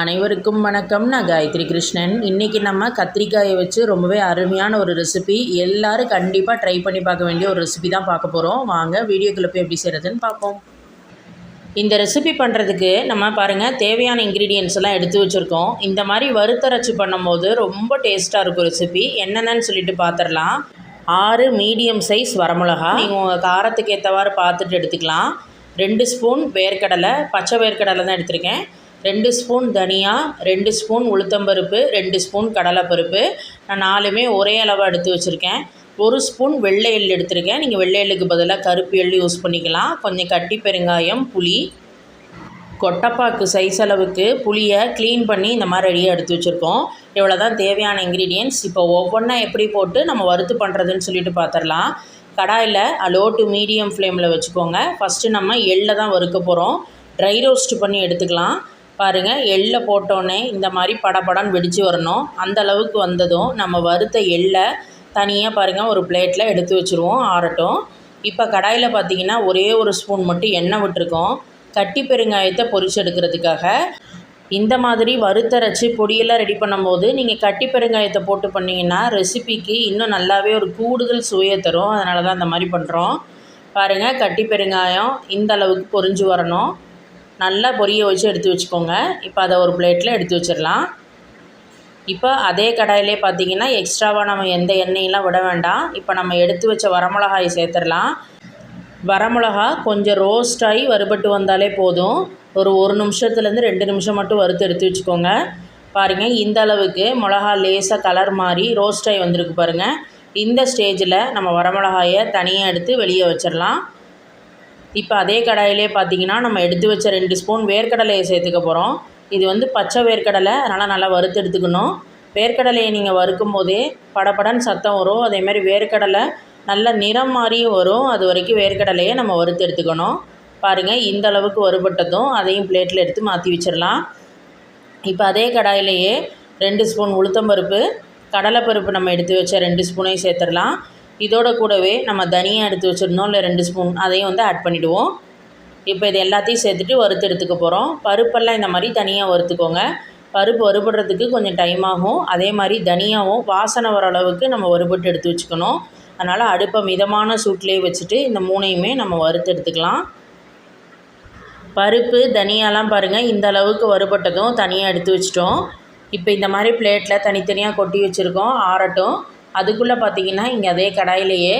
அனைவருக்கும் வணக்கம். நான் காயத்ரி கிருஷ்ணன். இன்றைக்கி நம்ம கத்திரிக்காயை வச்சு ரொம்பவே அருமையான ஒரு ரெசிபி எல்லோரும் கண்டிப்பாக ட்ரை பண்ணி பார்க்க வேண்டிய ஒரு ரெசிபி தான் பார்க்க போகிறோம் வாங்க வீடியோக்குள்ளே போய் எப்படி செய்கிறதுன்னு பார்ப்போம். இந்த ரெசிபி பண்ணுறதுக்கு நம்ம பாருங்கள் தேவையான இன்க்ரீடியன்ஸ் எல்லாம் எடுத்து வச்சுருக்கோம். இந்த மாதிரி வறுத்தரைச்சி பண்ணும்போது ரொம்ப டேஸ்ட்டாக இருக்கும் ரெசிபி என்னென்னு சொல்லிட்டு பார்த்துடலாம் ஆறு மீடியம் சைஸ் வரமிளகா. நீங்கள் உங்கள் காரத்துக்கு ஏற்றவாறு பார்த்துட்டு எடுத்துக்கலாம். ரெண்டு ஸ்பூன் வேர்க்கடலை. பச்சை வேர்க்கடலை தான் எடுத்திருக்கேன். ரெண்டு ஸ்பூன் தனியா ரெண்டு ஸ்பூன் உளுத்தம்பருப்பு ரெண்டு ஸ்பூன் கடலைப்பருப்பு. நான் நாலுமே ஒரே அளவாக எடுத்து வச்சுருக்கேன். ஒரு ஸ்பூன் வெள்ளை எள் எடுத்திருக்கேன். நீங்கள் வெள்ளை எள்ளுக்கு பதிலாக கருப்பு எள் யூஸ் பண்ணிக்கலாம். கொஞ்சம் கட்டி பெருங்காயம் புளி கொட்டப்பாக்கு சைஸ் அளவுக்கு புளியை க்ளீன் பண்ணி இந்த மாதிரி ரெடியாக எடுத்து வச்சுருக்கோம். இவ்வளோ தான் தேவையான இன்க்ரீடியன்ஸ் இப்போ ஒவ்வொன்றா எப்படி போட்டு நம்ம வறுத்து பண்ணுறதுன்னு சொல்லிட்டு பார்த்துடலாம் கடாயில் லோ டு மீடியம் ஃப்ளேமில் வச்சுக்கோங்க. ஃபஸ்ட்டு நம்ம எள்ளை தான் வறுக்க போகிறோம் ட்ரை ரோஸ்ட் பண்ணி எடுத்துக்கலாம். பாருங்கள் எள்ளை போட்டோன்னே இந்த மாதிரி படப்படம் வெடித்து வரணும். அந்த அளவுக்கு வந்ததும் நம்ம வறுத்த எள்ளை தனியாக பாருங்கள் ஒரு பிளேட்டில் எடுத்து வச்சுருவோம் ஆறட்டும். இப்போ கடாயில் பார்த்தீங்கன்னா ஒரே ஒரு ஸ்பூன் மட்டும் எண்ணெய் விட்டுருக்கோம். கட்டி பெருங்காயத்தை பொரிச்சு எடுக்கிறதுக்காக. இந்த மாதிரி வறுத்தரைச்சி பொடியெல்லாம் ரெடி பண்ணும்போது நீங்கள் கட்டி பெருங்காயத்தை போட்டு பண்ணிங்கன்னா ரெசிபிக்கு இன்னும் நல்லாவே ஒரு கூடுதல் சுவையை தரும். அதனால தான் அந்த மாதிரி பண்ணுறோம் பாருங்கள் கட்டி பெருங்காயம் இந்த அளவுக்கு பொரிஞ்சு வரணும். நல்லா பொரிய வச்சு எடுத்து வச்சுக்கோங்க. இப்போ அதை ஒரு பிளேட்டில் எடுத்து வச்சிடலாம். இப்போ அதே கடாயிலே பார்த்தீங்கன்னா எக்ஸ்ட்ராவாக நம்ம எந்த எண்ணெயெல்லாம் விட வேண்டாம். இப்போ நம்ம எடுத்து வச்ச வரமிளகாயை சேர்த்துடலாம். வரமிளகா கொஞ்சம் ரோஸ்ட் ஆகி வறுபட்டு வந்தாலே போதும். ஒரு ஒரு நிமிஷத்துலேருந்து ரெண்டு நிமிஷம் மட்டும் வறுத்து எடுத்து வச்சுக்கோங்க. பாருங்கள் இந்த அளவுக்கு மிளகா லேசாக கலர் மாதிரி ரோஸ்ட் ஆகி வந்திருக்கு பாருங்கள் இந்த ஸ்டேஜில் நம்ம வரமிளகாயை தனியாக எடுத்து வெளியே வச்சிடலாம். இப்போ அதே கடாயிலே பார்த்தீங்கன்னா நம்ம எடுத்து வச்ச ரெண்டு ஸ்பூன் வேர்க்கடலையை சேர்த்துக்க போகிறோம் இது வந்து பச்சை வேர்க்கடலை அதனால் நல்லா வறுத்து எடுத்துக்கணும். வேர்க்கடலையை நீங்கள் வறுக்கும் போதே படப்படன்னு சத்தம் வரும். அதேமாதிரி வேர்க்கடலை நல்ல நிறம் மாதிரியும் வரும். அது வரைக்கும் வேர்க்கடலையை நம்ம வறுத்து எடுத்துக்கணும். பாருங்கள் இந்த அளவுக்கு வறுபட்டதும் அதையும் பிளேட்டில் எடுத்து மாற்றி வச்சிடலாம். இப்போ அதே கடாயிலேயே ரெண்டு ஸ்பூன் உளுத்தம்பருப்பு கடலைப்பருப்பு நம்ம எடுத்து வச்ச ரெண்டு ஸ்பூனையும் சேர்த்துடலாம். இதோட கூடவே நம்ம தனியாக எடுத்து வச்சுருந்தோம் இல்லை ரெண்டு ஸ்பூன் அதையும் வந்து ஆட் பண்ணிவிடுவோம் இப்போ இது எல்லாத்தையும் சேர்த்துட்டு வறுத்து எடுத்துக்க போகிறோம் பருப்பெல்லாம் இந்த மாதிரி தனியாக வறுத்துக்கோங்க. பருப்பு வறுபடுறதுக்கு கொஞ்சம் டைம் ஆகும். அதே மாதிரி தனியாகவும் வாசனை வர அளவுக்கு நம்ம வறுபட்டு எடுத்து வச்சுக்கணும். அதனால் அடுப்பை மிதமான சூட்லேயே வச்சுட்டு இந்த மூணையுமே நம்ம வறுத்து எடுத்துக்கலாம். பருப்பு தனியாலாம் பாருங்கள் இந்த அளவுக்கு வறுபட்டதும் தனியாக எடுத்து வச்சிட்டோம். இப்போ இந்த மாதிரி பிளேட்டில் தனித்தனியாக கொட்டி வச்சுருக்கோம். ஆறட்டும். அதுக்குள்ளே பார்த்தீங்கன்னா இங்கே அதே கடாயிலேயே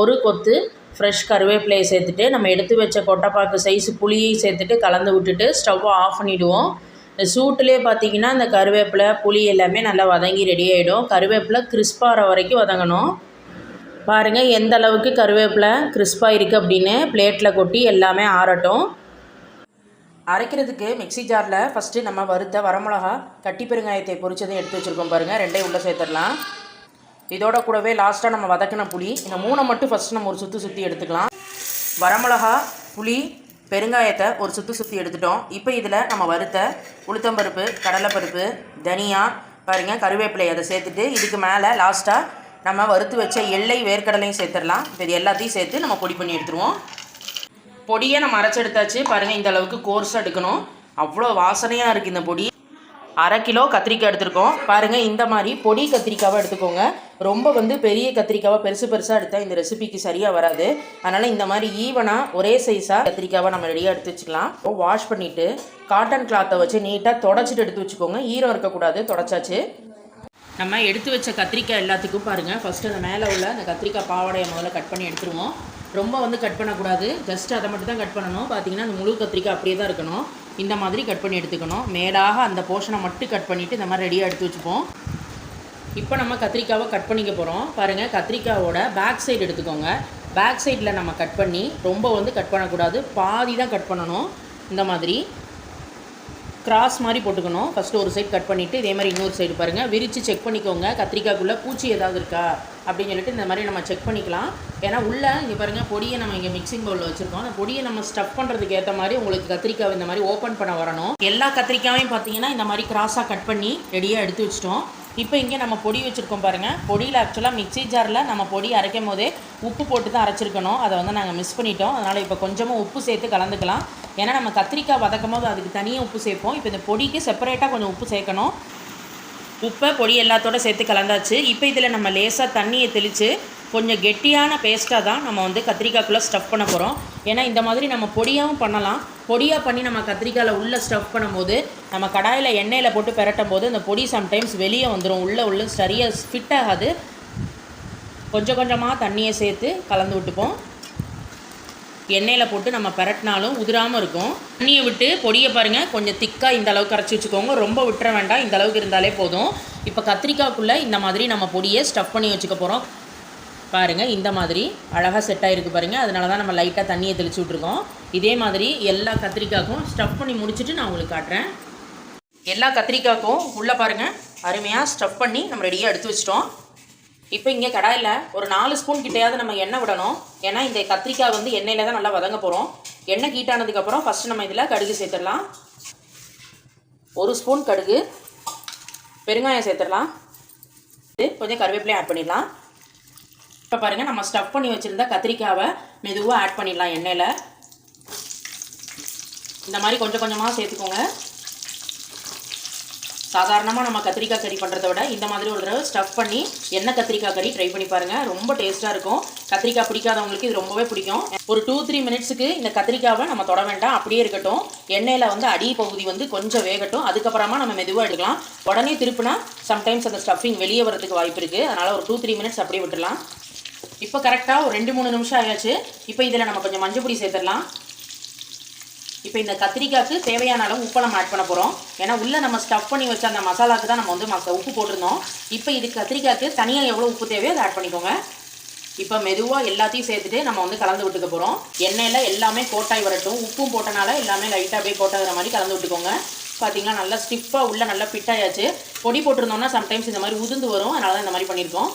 ஒரு கொத்து ஃப்ரெஷ் கருவேப்பிலையை சேர்த்துட்டு நம்ம எடுத்து வச்ச கொட்டைப்பாக்கு சைஸ் புளியை சேர்த்துட்டு கலந்து விட்டுட்டு ஸ்டவ்வை ஆஃப் பண்ணிவிடுவோம் இந்த சூட்டுலேயே பார்த்தீங்கன்னா இந்த கருவேப்பிலை புளி எல்லாமே நல்லா வதங்கி ரெடி ஆகிடும் கருவேப்பிலை கிறிஸ்பாகிற வரைக்கும் வதங்கணும். பாருங்கள் எந்த அளவுக்கு கருவேப்பிலை கிறிஸ்பாக இருக்குது அப்படின்னு பிளேட்டில் கொட்டி எல்லாமே ஆறட்டும். அரைக்கிறதுக்கு மிக்ஸி ஜாரில் ஃபஸ்ட்டு நம்ம வறுத்த வரமிளகா கட்டி பெருங்காயத்தை பொரிச்சதையும் எடுத்து வச்சுருக்கோம் பாருங்கள் ரெண்டையும் உள்ளே சேர்த்துடலாம். இதோட கூடவே லாஸ்ட்டாக நம்ம வதக்கின புளி. இந்த மூணை மட்டும் ஃபஸ்ட்டு நம்ம ஒரு சுற்றி சுற்றி எடுத்துக்கலாம். வரமிளகா புளி பெருங்காயத்தை ஒரு சுற்றி சுற்றி எடுத்துட்டோம். இப்போ இதில் நம்ம வறுத்த உளுத்தம்பருப்பு கடலைப்பருப்பு தனியா பாருங்கள் கருவேப்பிலை அதை சேர்த்துட்டு இதுக்கு மேலே லாஸ்ட்டாக நம்ம வறுத்து வச்ச எள்ளை வேர்க்கடலையும் சேர்த்துடலாம். இப்போ இது எல்லாத்தையும் சேர்த்து நம்ம பொடி பண்ணி எடுத்துருவோம். பொடியை நம்ம அரைச்செடுத்தாச்சு. பாருங்கள் இந்த அளவுக்கு கோர்ஸாக எடுக்கணும். அவ்வளோ வாசனையாக இருக்குது இந்த பொடி. அரை கிலோ கத்திரிக்காய் எடுத்துருக்கோம். பாருங்கள் இந்த மாதிரி பொடி கத்திரிக்காவை எடுத்துக்கோங்க. ரொம்ப வந்து பெரிய கத்திரிக்காவை பெருசு பெருசாக எடுத்தால் இந்த ரெசிபிக்கு சரியாக வராது. அதனால் இந்த மாதிரி ஈவனாக ஒரே சைஸாக கத்திரிக்காவை நம்ம ரெடியாக எடுத்து வச்சுக்கலாம். வாஷ் பண்ணிவிட்டு காட்டன் கிளாத்தை வச்சு நீட்டாக தொடச்சிட்டு எடுத்து வச்சுக்கோங்க. ஈரம் இருக்கக்கூடாது தொடச்சாச்சு. நம்ம எடுத்து வச்ச கத்திரிக்காய் எல்லாத்துக்கும் பாருங்கள் ஃபஸ்ட்டு அந்த மேலே உள்ள அந்த கத்திரிக்காய் பாவாடையை முதல்ல கட் பண்ணி எடுத்துருவோம். ரொம்ப வந்து கட் பண்ணக்கூடாது. ஜஸ்ட் அதை மட்டும் தான் கட் பண்ணணும். பார்த்தீங்கன்னா அந்த முழு கத்திரிக்காய் அப்படியே தான் இருக்கணும். இந்த மாதிரி கட் பண்ணி எடுத்துக்கணும். மேலாக அந்த போர்ஷனை மட்டும் கட் பண்ணிவிட்டு இந்த மாதிரி ரெடியாக எடுத்து வச்சுப்போம். இப்போ நம்ம கத்திரிக்காவை கட் பண்ணிக்க போகிறோம் பாருங்கள் கத்திரிக்காவோட பேக் சைடு எடுத்துக்கோங்க. பேக் சைடில் நம்ம கட் பண்ணி ரொம்ப வந்து கட் பண்ணக்கூடாது. பாதி தான் கட் பண்ணணும். இந்த மாதிரி கிராஸ் மாதிரி போட்டுக்கணும். ஃபஸ்ட்டு ஒரு சைடு கட் பண்ணிவிட்டு இதே மாதிரி இன்னொரு சைடு பாருங்கள் விரித்து செக் பண்ணிக்கோங்க. கத்திரிக்காய்க்குள்ளே பூச்சி ஏதாவது இருக்கா? அப்படின்னு சொல்லிட்டு இந்த மாதிரி நம்ம செக் பண்ணிக்கலாம். ஏன்னா உள்ளே இங்கே பாருங்கள் பொடியை நம்ம இங்கே மிக்சிங் பவுலில் வச்சுருக்கோம். அந்த பொடியை நம்ம ஸ்டஃப் பண்ணுறதுக்கு ஏற்ற மாதிரி உங்களுக்கு கத்திரிக்காய் இந்த மாதிரி ஓப்பன் பண்ண வரணும். எல்லா கத்திரிக்காயும் பார்த்தீங்கன்னா இந்த மாதிரி கிராஸாக கட் பண்ணி ரெடியாக எடுத்து வச்சிட்டோம். இப்போ இங்கே நம்ம பொடி வச்சுருக்கோம் பாருங்கள் பொடியில் ஆக்சுவலாக மிக்ஸி ஜாரில் நம்ம பொடி அரைக்கும் போதே உப்பு போட்டு தான் அரைச்சிருக்கணும். அதை வந்து நாங்கள் மிஸ் பண்ணிட்டோம். அதனால் இப்போ கொஞ்சமாக உப்பு சேர்த்து கலந்துக்கலாம். ஏன்னா நம்ம கத்திரிக்காய் வதக்கும் போது அதுக்கு தனியாக உப்பு சேர்ப்போம். இப்போ இந்த பொடிக்கு செப்பரேட்டாக கொஞ்சம் உப்பு சேர்க்கணும். உப்பை பொடி எல்லாத்தோட சேர்த்து கலந்தாச்சு. இப்போ இதில் நம்ம லேசாக தண்ணியை தெளித்து கொஞ்சம் கெட்டியான பேஸ்ட்டாக தான் நம்ம வந்து கத்திரிக்காய்க்குள்ளே ஸ்டஃப் பண்ண போகிறோம் ஏன்னா இந்த மாதிரி நம்ம பொடியாகவும் பண்ணலாம். பொடியாக பண்ணி நம்ம கத்திரிக்காயில் உள்ளே ஸ்டஃப் பண்ணும்போது நம்ம கடாயில் எண்ணெயில் போட்டு பெரட்டும் போது அந்த பொடி சம்டைம்ஸ் வெளியே வந்துடும் உள்ளே உள்ள சரியாக ஃபிட் ஆகாது. கொஞ்சம் கொஞ்சமாக தண்ணியை சேர்த்து கலந்து விட்டுப்போம். எண்ணெயில் போட்டு நம்ம பெரட்டினாலும் உதிராமல் இருக்கும். தண்ணியை விட்டு பொடியை பாருங்கள் கொஞ்சம் திக்காக இந்த அளவுக்கு கரைச்சி வச்சுக்கோங்க. ரொம்ப விட்டுற வேண்டாம். இந்த அளவுக்கு இருந்தாலே போதும். இப்போ கத்திரிக்காய்க்குள்ளே இந்த மாதிரி நம்ம பொடியை ஸ்டஃப் பண்ணி வச்சுக்க போகிறோம் பாருங்கள் இந்த மாதிரி அழகாக செட் ஆகிருக்கு பாருங்கள் அதனால தான் நம்ம லைட்டாக தண்ணியை தெளிச்சு விட்ருக்கோம் இதே மாதிரி எல்லா கத்திரிக்காய்க்கும் ஸ்டஃப் பண்ணி முடிச்சுட்டு நான் உங்களுக்கு காட்டுறேன். எல்லா கத்திரிக்காய்க்கும் உள்ளே பாருங்கள் அருமையாக ஸ்டஃப் பண்ணி நம்ம ரெடியாக எடுத்து வச்சிட்டோம். இப்போ இங்கே கடாயில் ஒரு நாலு ஸ்பூன் கிட்டையாவது நம்ம எண்ணெய் விடணும். ஏன்னா இந்த கத்திரிக்காய் வந்து எண்ணெயில் தான் நல்லா வதங்க போகிறோம் எண்ணெய் கீட்டானதுக்கப்புறம் ஃபஸ்ட்டு நம்ம இதில் கடுகு சேர்த்துடலாம். ஒரு ஸ்பூன் கடுகு பெருங்காயம் சேர்த்துடலாம். இது கொஞ்சம் கருவேப்பிலையும் ஆட் பண்ணிடலாம். இப்போ பாருங்கள் நம்ம ஸ்டஃப் பண்ணி வச்சுருந்த கத்திரிக்காவை மெதுவாக ஆட் பண்ணிடலாம் எண்ணெயில். இந்த மாதிரி கொஞ்சம் கொஞ்சமாக சேர்த்துக்கோங்க. சாதாரணமாக நம்ம கத்திரிக்காய் கறி பண்ணுறத விட இந்த மாதிரி ஒரு தடவை ஸ்டஃப் பண்ணி எண்ணெய் கத்திரிக்காய் கறி ட்ரை பண்ணி பாருங்கள் ரொம்ப டேஸ்ட்டாக இருக்கும். கத்திரிக்காய் பிடிக்காதவங்களுக்கு இது ரொம்பவே பிடிக்கும். ஒரு டூ த்ரீ மினிட்ஸுக்கு இந்த கத்திரிக்காவை நம்ம தொட வேண்டாம் அப்படியே இருக்கட்டும். எண்ணெயில் வந்து அடி பகுதி வந்து கொஞ்சம் வேகட்டும். அதுக்கப்புறமா நம்ம மெதுவாக எடுக்கலாம். உடனே திருப்பினா சம்டைம்ஸ் அந்த ஸ்டஃபிங் வெளியே வரதுக்கு வாய்ப்பு இருக்குது அதனால் ஒரு டூ த்ரீ மினிட்ஸ் அப்படியே விட்டுடலாம். இப்போ கரெக்டாக ஒரு ரெண்டு மூணு நிமிஷம் ஆயாச்சு. இப்போ இதில் நம்ம கொஞ்சம் மஞ்சள் பொடி சேர்த்துடலாம். இப்போ இந்த கத்திரிக்காய்க்கு தேவையான அளவு உப்பை நம்ம ஆட் பண்ண போகிறோம் ஏன்னா உள்ளே நம்ம ஸ்டஃப் பண்ணி வச்ச அந்த மசாலாவுக்கு தான் நம்ம வந்து மச உப்பு போட்டிருந்தோம். இப்போ இது கத்திரிக்காய்க்கு தனியாக எவ்வளோ உப்பு தேவையோ அதை ஆட் பண்ணிக்கோங்க. இப்போ மெதுவாக எல்லாத்தையும் சேர்த்துட்டு நம்ம வந்து கலந்து விட்டுக்க போகிறோம் எண்ணெயில் எல்லாமே கோட்டாய் வரட்டும். உப்பும் போட்டனால எல்லாமே லைட்டாக அப்படியே கோட்டாகிற மாதிரி கலந்து விட்டுக்கோங்க. பார்த்தீங்கன்னா நல்லா ஸ்டிஃபாக உள்ளே நல்லா ஃபிட் ஆயாச்சு. பொடி போட்டிருந்தோம்னா சம்டைம்ஸ் இந்த மாதிரி உதிர்ந்து வரும். அதனால தான் இந்த மாதிரி பண்ணியிருக்கோம்.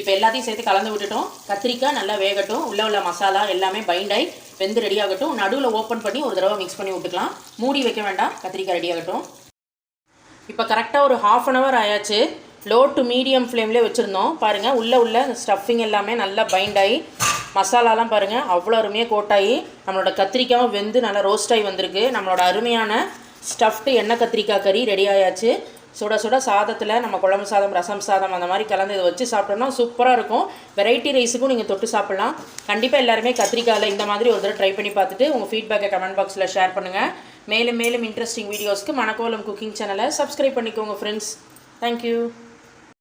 இப்போ எல்லாத்தையும் சேர்த்து கலந்து விட்டுட்டோம். கத்திரிக்காய் நல்லா வேகட்டும். உள்ளே உள்ள மசாலா எல்லாமே பைண்ட் ஆகி வெந்து ரெடி ஆகட்டும். நடுவில் ஓப்பன் பண்ணி ஒரு தடவை மிக்ஸ் பண்ணி விட்டுக்கலாம். மூடி வைக்க வேண்டாம். கத்திரிக்காய் ரெடி ஆகட்டும். இப்போ கரெக்டாக ஒரு ஹாஃப் அன் ஹவர் ஆயாச்சு. லோ டு மீடியம் ஃப்ளேம்லேயே வச்சுருந்தோம். பாருங்கள் உள்ளே உள்ள ஸ்டஃபிங் எல்லாமே நல்லா பைண்ட் ஆகி மசாலாலாம் பாருங்கள் அவ்வளோ அருமையாக கோட்டாகி நம்மளோட கத்திரிக்காயும் வெந்து நல்லா ரோஸ்ட் ஆகி வந்திருக்கு. நம்மளோட அருமையான ஸ்டஃப்டு எண்ணெய் கத்திரிக்காய் கறி ரெடி ஆயாச்சு. சுட சுட சாதத்தில் நம்ம குழம்பு சாதம் ரசம் சாதம் அந்த மாதிரி கலந்து இதை வச்சு சாப்பிட்டோம்னா சூப்பராக இருக்கும். வெரைட்டி ரைஸுக்கும் நீங்கள் தொட்டு சாப்பிட்லாம். கண்டிப்பாக எல்லாருமே கத்திரிக்காயில் இந்த மாதிரி ஒரு தடவை ட்ரை பண்ணி பார்த்துட்டு உங்கள் ஃபீட்பேக்கை கமெண்ட் பாக்ஸில் ஷேர் பண்ணுங்கள் மேலும் மேலும் இன்ட்ரெஸ்டிங் வீடியோஸ்க்கு மணக்கோலம் குக்கிங் சேனலை சப்ஸ்கிரைப் பண்ணிக்கோங்க ஃப்ரெண்ட்ஸ் தேங்க்யூ